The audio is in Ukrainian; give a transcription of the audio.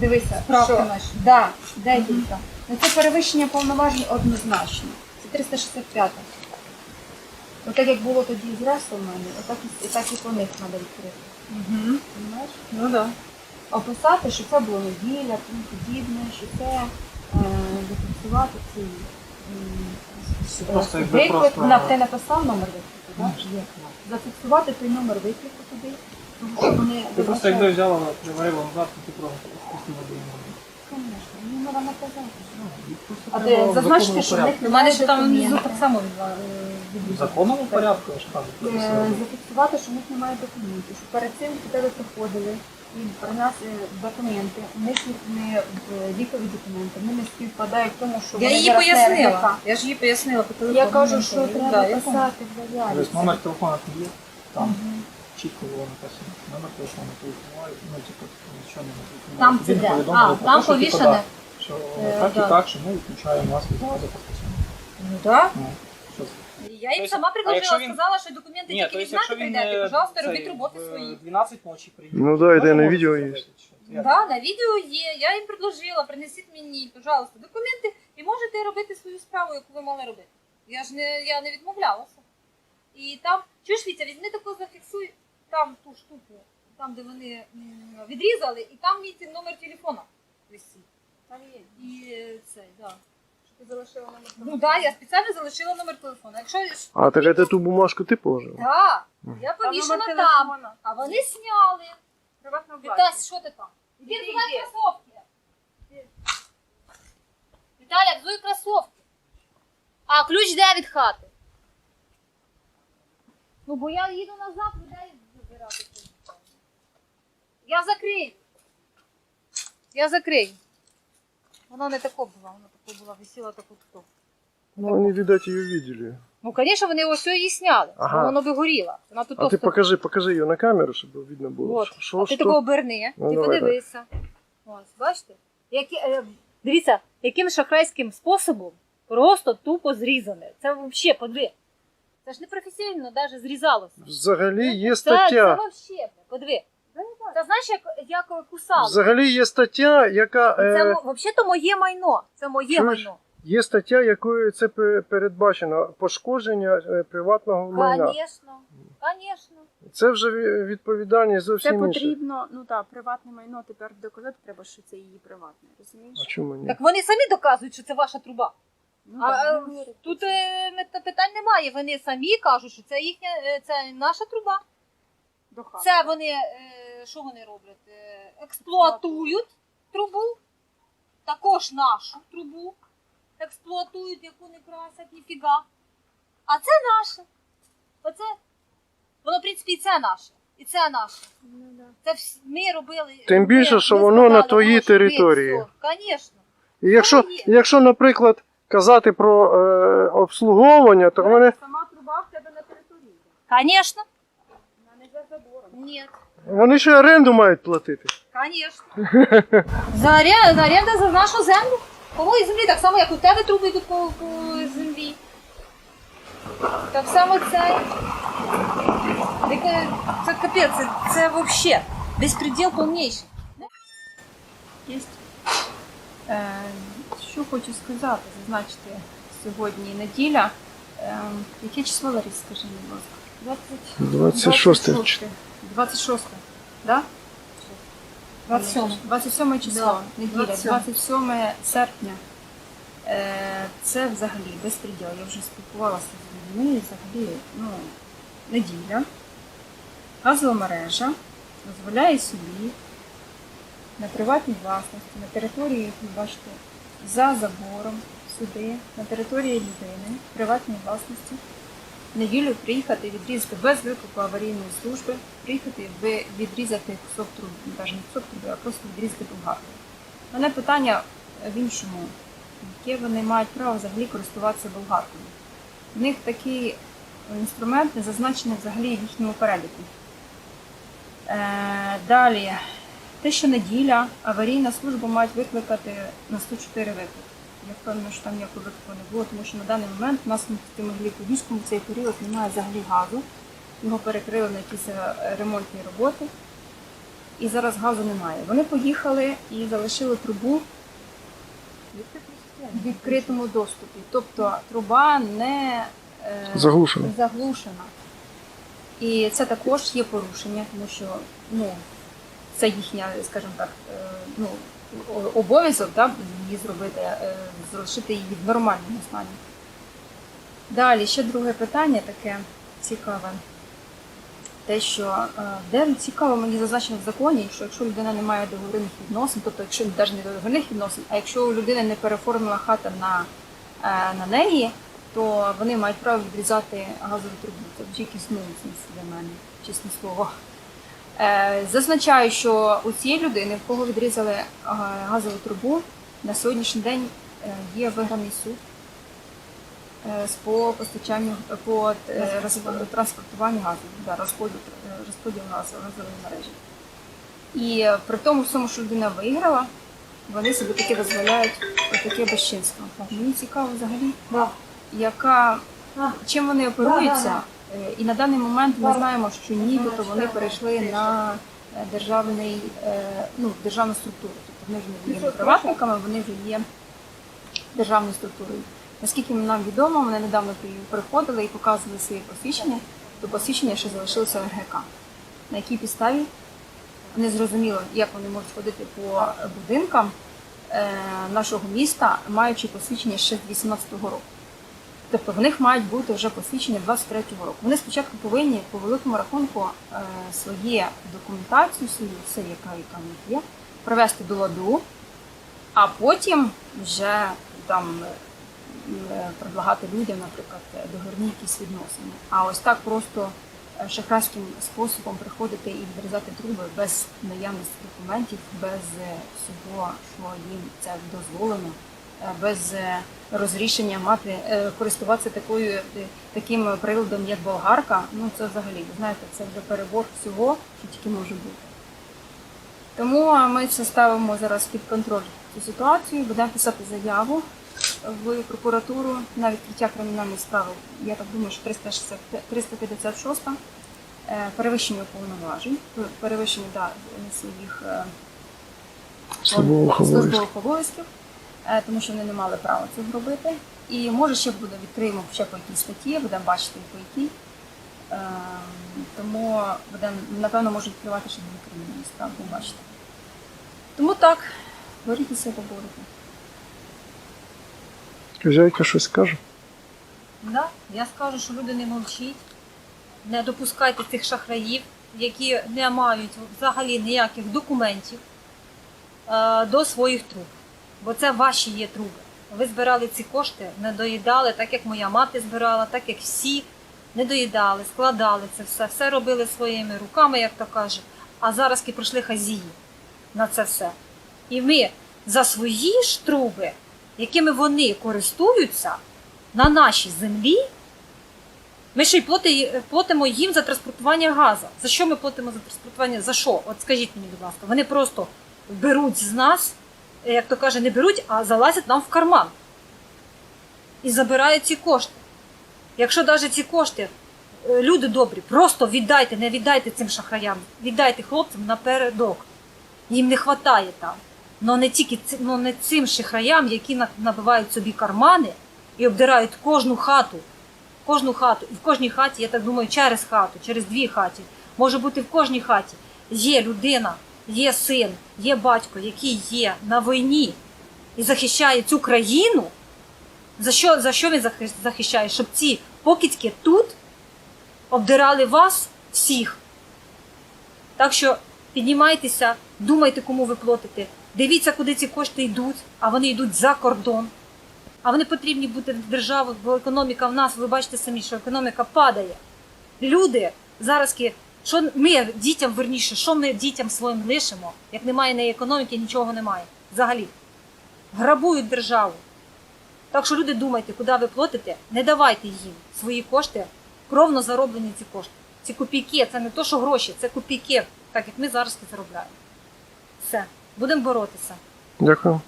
Дивися, Справки що, наші. да, декілька. Ну, це перевищення повноважень однозначно. Це 365. Отак як було тоді з Реслменами, отак і, так і по них треба відкрити. Угу. Понимаєш? Ну да. Описати, що це було неділя, тому подібне, що це е, зафіксувати ці Це просто якби виклик. просто- На, ти написав номер виклику, так? Є. Зафіксувати той номер виклику туди, вони Ти просто якби взяла, приварила назад, то ти просто спустила до. Звісно, ну. Ну, А ти в зазначте, що в них порядку. У мене ще там внизу так само відва- е, В законному порядку, я ж кажу, Е, прописано. зафіксувати, що в них немає документів, що перед цим до тебе приходили і принесли документи, у них не е, вікові документи, вони не співпадають в тому, що Я вони її зараз не пояснила. Я ж її пояснила по телефону. Я кажу, Ну, що ну, треба я пам'ятаю. писати в заяві. Тобто номер телефона там є, там Мгм. Чітко було написано. Номер телефону телефонували, ну типу нічого не написано. Там Він це де? повідомив А, про там те, що, типу, повішане. да, Що Е, так да. і так, що ми відключаємо вас від газу постачання. Ну так. Ну, що це? Я їм Тобто, сама а предложила, він- сказала, що документи Ні, тільки то від есть, якщо він прийдете, е, пожалуйста, цей, робіть роботи в свої. 12 ночі приїде. Ну да, і де на відео є. Да, на відео є. Я їм предложила, принесіть мені, пожалуйста, документи і можете робити свою справу, яку ви мали робити. Я ж не, я не відмовлялася. І там, чуєш, Вітя, візьми таку зафіксуй там ту штуку, там, де вони м, відрізали, і там мій номер телефона висить. Там є. І е, цей, да. Що ти залишила номер Ну так, да, я спеціально залишила номер телефона. Якщо А так это ту бумажку ти положив? да, я Там повішена там, а вони зняли. Приватна Вітась, що ти там? Іди Іди, взувай іди. кросовки. Віталя, взуй кросовки. А ключ де від хати? Ну, бо я їду назад. Я закрию. Я закрию. Вона не тако була, вона тако була, висіла таку тут. Ну, они, видать, ее видели. Ну, звісно, вони ось її сняли, Ага. бо воно би горіло. Вона тут А ты просто- покажи, покажи ее на камеру, чтобы видно было. От. Что, а ти что? такого оберни, Ну, ти давай подивися. Ось, бачите? Які, е, дивіться, яким шахрайським способом просто тупо зрізане. Це взагалі, подиви. Це ж не професійно навіть зрізалося. Взагалі є Це, це стаття. взагалі, подиви. Це знаєш, як, як кусали. Взагалі є стаття, яка Це е, взагалі моє майно. Це моє Чуєш? майно. є стаття, якою це передбачено пошкодження е, приватного майна. Звісно, звісно. Це вже відповідальність Це зовсім інша. потрібно, ну так, приватне майно тепер доказати треба, що це її приватне, розумієш? А чому ні? Так вони самі доказують, що це ваша труба. Ну, А, так, е, ну. Тут питань немає. Вони самі кажуть, що це їхня, це наша труба. До хати. Це вони, е, що вони роблять? Е, Експлуатують трубу, також нашу трубу. Експлуатують, яку не красять, ніфіга. А це наше. Оце, воно, в принципі, і це наше. І це наше. Ну, да. Це всі, ми робили. Тим ми- більше, що ми воно на твоїй території. Звісно. І якщо, якщо, наприклад, казати про е, обслуговування, то вони, Сама труба в тебе на території. Звісно. Вона не за забором. Ні. Вони ще оренду мають платити. Конечно. За оренду, за нашу землю. По моїй землі, так само, як у тебе труби йдуть по, по землі. Так само це. Таке- Це капець, це, це взагалі безпреділ повніший. Є. Е, що хочу сказати, зазначити сьогодні неділя. Е, яке число, Ларіс, скажи, будь ласка? 26 26. 26, да? 27. 27 число, Да, неділя, 27. 27 серпня. Е, це взагалі безпреділ. Я вже спілкувалася з людьми, взагалі, ну, неділя. Газова мережа дозволяє собі на приватній власності, на території, як ви бачите, за забором, сюди, на території людини, приватній власності, неділю приїхати відрізати без виклику аварійної служби, приїхати відрізати кусок труби, навіть не кусок труби, а просто відрізати болгарку. У мене питання в іншому, яке вони мають право взагалі користуватися болгаркою. В них такий інструмент не зазначений взагалі в їхньому переліку. Е, далі, те, що неділя, аварійна служба мають викликати на 104 виклик. Я впевнена, що там ніякого виклику не було, тому що на даний момент у нас в цей період немає взагалі газу. Його перекрили на якісь е, ремонтні роботи. і зараз газу немає. Вони поїхали і залишили трубу в відкритому доступі. Тобто труба не е, Заглушено. заглушена. І це також є порушення, тому що ну, це їхня, скажімо так, е, ну, обов'язок да, її зробити, е, залишити її в нормальному стані. Далі ще друге питання таке цікаве. Те, що е, де цікаво мені зазначено в законі, що якщо людина не має договірних відносин, тобто якщо навіть не договірних відносин, а якщо у людини не переформила хата на, е, на неї, то вони мають право відрізати газову трубу. Це вже якийсь для мене, чесне слово. Е, Зазначаю, що у цієї людини, в кого відрізали е, газову трубу, на сьогоднішній день е, є виграний суд по постачанню по транспортуванню газу, да, розподіл, розподіл газу газової мережі. І при тому всьому, що людина виграла, вони собі таке дозволяють таке безчинство. Мені цікаво взагалі, яка чим вони оперуються. Е, І на даний момент ми знаємо, що нібито вони перейшли на е, державний, е, ну, державну структуру. Тобто вони вже не є приватниками, вони вже є державною структурою. Наскільки нам відомо, вони недавно приходили і показували свої посвідчення, то посвідчення ще залишилося РГК. На якій підставі не зрозуміло, як вони можуть ходити по будинкам нашого міста, маючи посвідчення ще з 18-го року. Тобто в них мають бути вже посвідчення 23-го року. Вони спочатку повинні по великому рахунку е, своє документацію, свою все, яка, яка в них є, привести до ладу, а потім вже там е, предлагати людям, наприклад, договірні якісь відносини. А ось так просто е, шахрайським способом приходити і відрізати труби без наявності документів, без е, всього, що їм це дозволено, е, без е, розрішення мати е, користуватися такою е, таким приладом, як болгарка. Ну це взагалі, знаєте, це вже перебор всього, що тільки може бути. Тому ми це ставимо зараз під контроль цю ситуацію, будемо писати заяву в прокуратуру на відкриття кримінальної справи. Я так думаю, що 360 356 е, перевищення повноважень, перевищення да, своїх е, Службових обов'язків. Е, тому що вони не мали права цього робити. І може ще буде відкриємо ще по якій статті, будемо бачити по якій. Е, Тому будемо, напевно, можуть відкривати ще дві кримінальні справи, бачити. Тому так, борітеся поборити. Хазяйка щось каже. Да? Я скажу, що люди не мовчіть, не допускайте цих шахраїв, які не мають взагалі ніяких документів е, до своїх труб. Бо це ваші є труби. Ви збирали ці кошти, не доїдали, так як моя мати збирала, так як всі не доїдали, складали це все, все робили своїми руками, як то каже. А зараз ки прийшли хазії на це все. І ми за свої ж труби, якими вони користуються, на нашій землі, ми ще й платимо їм за транспортування газу. За що ми платимо за транспортування? За що? От скажіть мені, будь ласка, вони просто беруть з нас, як то каже, не беруть, а залазять нам в карман і забирають ці кошти. Якщо навіть ці кошти, е, люди добрі, просто віддайте, не віддайте цим шахраям, віддайте хлопцям напередок. Їм не вистачає там. Но не тільки но не цим шахраям, які набивають собі кармани і обдирають кожну хату. Кожну хату. І в кожній хаті, я так думаю, через хату, через дві хаті. Може бути в кожній хаті. Є людина, є син, є батько, який є на війні і захищає цю країну. За що, за що він захищає? Щоб ці покидьки тут обдирали вас всіх. Так що піднімайтеся, думайте, кому ви платите. Дивіться, куди ці кошти йдуть, а вони йдуть за кордон. А вони потрібні бути в державах, бо економіка в нас, ви бачите самі, що економіка падає. Люди зараз, що ми дітям верніше, що ми дітям своїм лишимо, як немає неї економіки, нічого немає. Взагалі. Грабують державу. Так що люди думайте, куди ви платите, не давайте їм свої кошти, кровно зароблені ці кошти. Ці копійки, це не то, що гроші, це копійки, так як ми зараз і заробляємо. Все, будемо боротися. Дякую.